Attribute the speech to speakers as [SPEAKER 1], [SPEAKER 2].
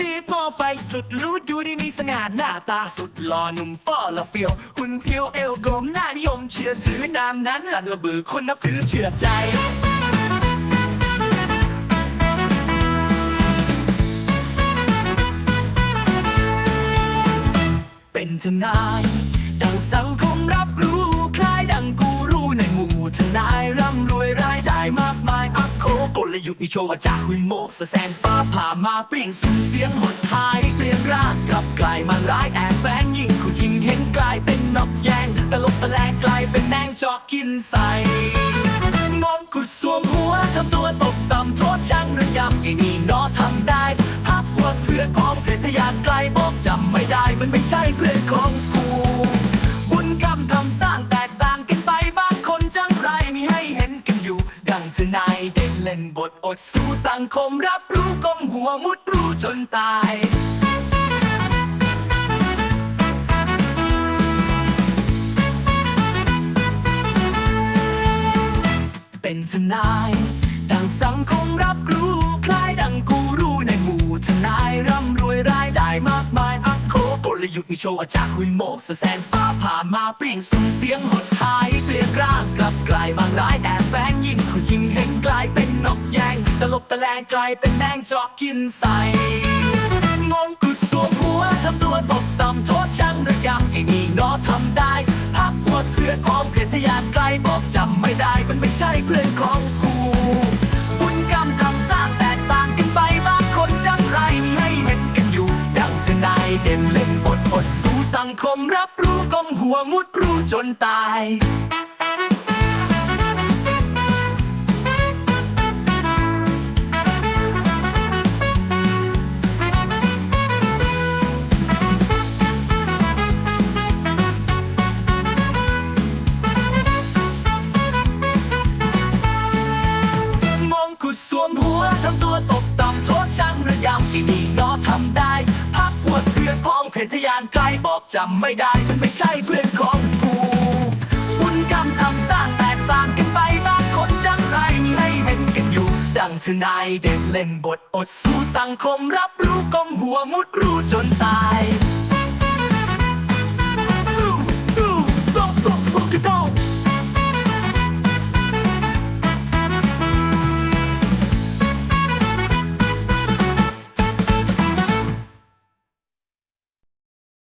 [SPEAKER 1] นี่พอไฟสุดรู้ดูดีมีสง่าหน้าตาสุดหล่อหนุ่มป้อละเฟียวหุ่นเพียวเอวกลมหน้านิยมเชื่อถือนามนั้นหลันระเบือคนนับถือเชื่อใจเป็นทนาย กลยุทธ์มีโชว์จากหุยโมกสะแสนฟ้าผ่ามาเปล่งสุ่มเสียงหดหายเปลี่ยนร่างกลับกลายมาร้ายแอบแฝงยิ่งคุณยิ่งเห็นกลายเป็นนกแยงตลบตะแลงกลายเป็นแมงจอกกินใส่มองกุดสวมหัวทำตัวตกต่ำโทษช่างระยำไอ้นี่นอทำได้พักพวกเพื่อนพ้องเพทยานไกลบอกจำไม่ได้มันไม่ใช่เพื่อนของกู ล่นบทอดสู้สังคมรับรู้ก้มหัวมุดรู้จนตาย เป็นทนาย ดังสังคมรับรู้คล้ายดังกูรู้ในหมู่ทนายร่ำรวยรายได้มากมายอักโคกลยุทธ์มีโชว์อาจากหุยโมกสะแสนฟ้าผ่ามาเปล่งสุ่มเสียงหดหายเปลี่ยนร่างกลับกลายบางร้ายแอบ แลงกลายเป็นแมงจอกกินใส่มงกุฎสวมหัวทำตัวตกต่ำโทษช่างระยำไอ้นี่นอทำได้พักปวดเพื่อนพ้องเพทยานไกลบอกจำไม่ได้มันไม่ใช่เพื่อนของกูบุญกรรมทำสร้างแตกต่างกันไปบางคนจังไรมีให้เห็นกันอยู่ ดังทนายเด่นเล่นบทอดสู้สังคมรับรู้ก้มหัวมุดรู้จนตาย มงกุฎสวมหัวทำตัวตกต่ำโทษช่างระยำที่นี่ก็ทำได้ พักปวดเพื่อนพ้องเพทยานไกลบอกจำไม่ได้มันไม่ใช่เพื่อนของกูบุญกรรมทำสร้างแตกต่างกันไปบางคนจังไรมีให้เห็นกันอยู่ ดังทนายเด่นเล่นบทอดสู้สังคมรับรู้ก้มหัวมุดรู้จนตาย